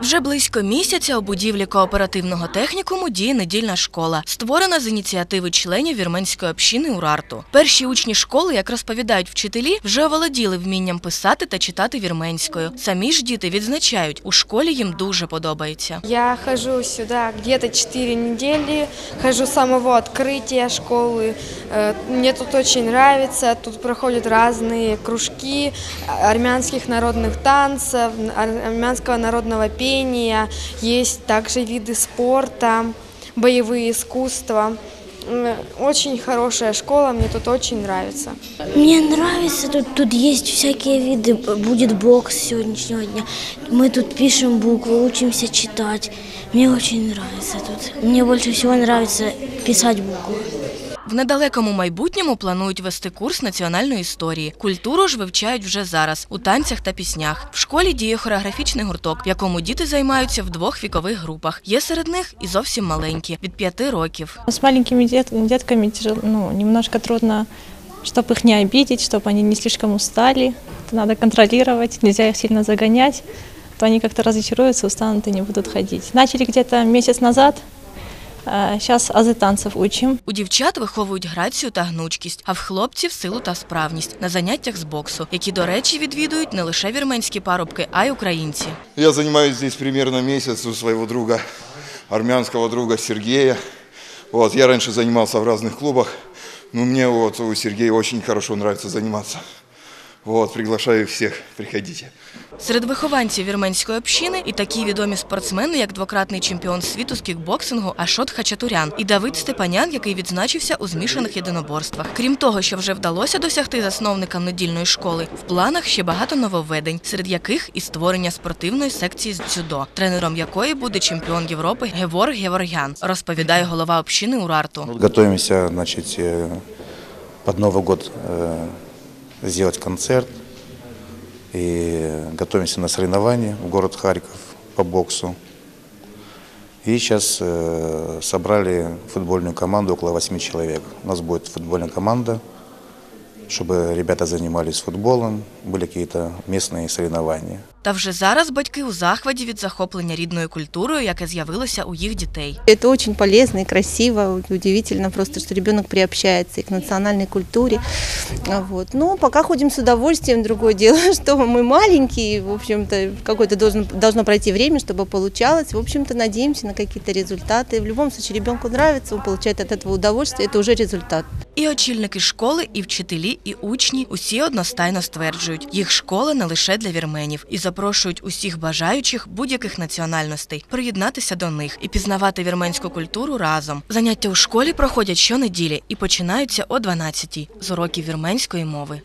Вже близько місяця у будівлі кооперативного технікуму діє недільна школа, створена з ініціативи членів вірменської общини Урарту. Перші учні школи, як розповідають вчителі, вже оволоділи вмінням писати та читати вірменською. Самі ж діти відзначають, у школі їм дуже подобається. Я хожу сюда где-то 4 недели, хожу с самого открытия школы. Э, Мне тут очень нравится, тут проходят разные кружки армянских народных танцев, ар- армянского народного пения, есть также виды спорта, боевые искусства. М, Очень хорошая школа, мне тут очень нравится. Мне нравится, тут, тут есть всякие виды, будет бокс с сегодняшнего дня. Мы тут пишем буквы, учимся читать. Мне очень нравится тут. Мне больше всего нравится писать буквы. В недалекому майбутньому планують вести курс національної історії. Культуру ж вивчають вже зараз у танцях та піснях. В школі діє хореографічний гурток, в якому діти займаються в двох вікових групах. Є серед них і зовсім маленькі від п'яти років. С маленькими дет- детками тяжело, ну, немножко трудно, чтобы их не обидеть, чтобы они не слишком устали. Это надо контролировать, нельзя их сильно загонять, то они как-то разочаруются, устанут и не будут ходить. Начали где-то месяц назад, сейчас азы танцев учим. У дівчат виховують грацію та гнучкість, а в хлопців силу та справність на заняттях з боксу, які, до речі, відвідують не лише вірменські парубки, а й українці. Я занимаюсь здесь примерно месяц у своего друга, армянского друга Сергея. Вот, я раньше занимался в разных клубах, но мне вот у Сергея очень хорошо нравится заниматься. Вот, приглашаю всех, приходите. Серед вихованців вірменської общини і такі відомі спортсмени, як двократний чемпіон світу з кікбоксингу Ашот Хачатурян і Давид Степанян, який відзначився у змішаних єдиноборствах. Крім того, що вже вдалося досягти засновникам недільної школи, в планах ще багато нововведень, серед яких і створення спортивної секції з дзюдо, тренером якої буде чемпіон Європи Гевор Геворгян, розповідає голова общини Урарту. Готовимся, значит, э, под Новый год э, сделать концерт. И готовимся на соревнования в город Харьков по боксу. И сейчас э, собрали футбольную команду, около 8 человек. У нас будет футбольная команда, чтобы ребята занимались футболом, были какие-то местные соревнования. Та вже зараз батьки у захваті від захоплення рідною культурою, яке з'явилося у їх дітей. Это очень полезно и красиво, удивительно просто, что ребенок приобщается и к национальной культуре. А Вот. Но пока ходим с удовольствием, другое дело, что мы маленькие, в общем-то, какое-то должно, должно пройти время, чтобы получалось. В общем-то, надеемся на какие-то результаты. В любом случае, ребенку нравится, он получает от этого удовольствие, это уже результат. І очільники школи, і вчителі, і учні усі одностайно стверджують, їх школа не лише для вірменів і запрошують усіх бажаючих будь-яких національностей приєднатися до них і пізнавати вірменську культуру разом. Заняття у школі проходять щонеділі і починаються о 12-й з уроків вірменської мови.